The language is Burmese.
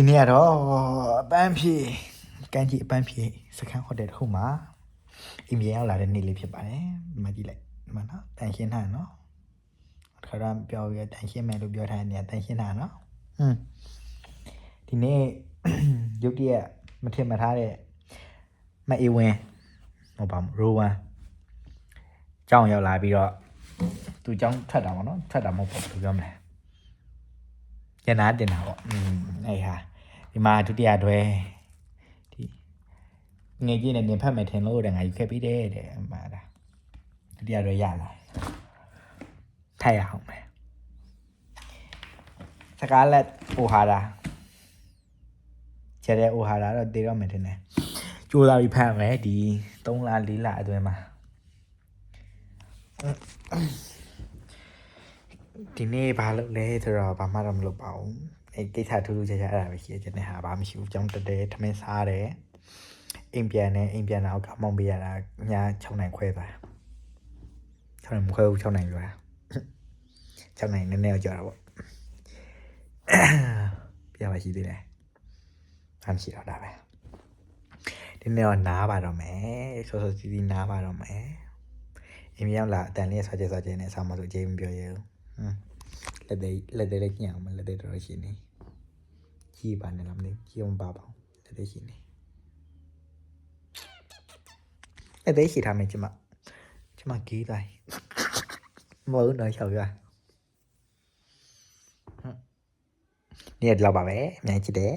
ဒီနေ့ကတော့အပန်းဖြေကန်းကြီးအပန်းဖြေစခန်းဟိုတယ်တစ်ခုမှာအိမ်ပြန်ရောက်လာတဲ့နေ့လေးဖြစ်ပါတယ်ဒီမှာကြည့်လိုက်ဒီမှာနော်တန်ရှင်းထားနော်ခါရမ်းပြောရတန်ရှင်းမယ်လို့ပြောထားတဲ့နေရာတန်ရှင်းထားနော်ဟွန်းဒီနေ့ရုတ်တရက်မထင်မထားတဲ့မအေးဝင်းဟောပါမရိုဝမ်ကြောင်းရောက်လာပြီးတော့သူကြောင်းထွက်တာပေါ့နော်ထွက်တာမဟုတ်ဘူးဘယ်လိုပြောမလဲရနာတင်တာပေါ့อืมအဲ့ဟာ ဒီမှာဒုတိယတွဲဒီငွေကြီးနဲ့နင်ဖတ်မယ်ထင်လို့တဲ့ငါယူခဲ့ပြီးတယ်တဲ့အမှားဒါဒုတိယတွဲရလာထိုက်ရအောင်မယ်စကားလက်အိုဟာရာကျတဲ့အိုဟာရာတော့တေတော့မယ်ထင်တယ်ကြိုးစားပြီးဖတ်မယ်ဒီ3လ4လအတွင်းမှာဒီနေ့ဘာလုပ်လဲဆိုတော့ဘာမှတော့မလုပ်ပါဘူး အဲကိစ္စထူးထူးခြားခြားအဲ့ဒါပဲရှိတယ်ကျွန်တော်ဟာဘာမှမရှိဘူးကြောင်းတက်တယ်ထမင်းစားတယ်အိမ်ပြန်တယ်အိမ်ပြန်တော့ကမောင်းပေးရတာည6နိုင်ခွဲသွား6နိုင်မခွဲဘူး6နိုင်ပြောတာ6နိုင်နည်းနည်းတော့ကြောက်တာပေါ့ပြပါရှိသေးတယ်ဘာမှရှိတော့ဒါပဲဒီနေ့တော့နားပါတော့မယ်ဆောဆောစီစီနားပါတော့မယ်အိမ်ပြန်ရောက်လာအတန်လေးဆွာကျဆွာကျနဲ့ဆောင်းမဆိုအချိန်မပြောရဘူးဟွန်းလက်သေးလက်သေးလေးကြည့်အောင်မလက်သေးတော်တော်ရှိနေ ကြီးပါနဲ့လားမသိကြီးအောင်ပါပါလက်သေးရှိနေလက်သေးရှိထားမယ်ကျမကျမကြီးတိုင်းမဟုတ်တော့ရှောက်ရနေရတော့ပါပဲအများကြီးတယ်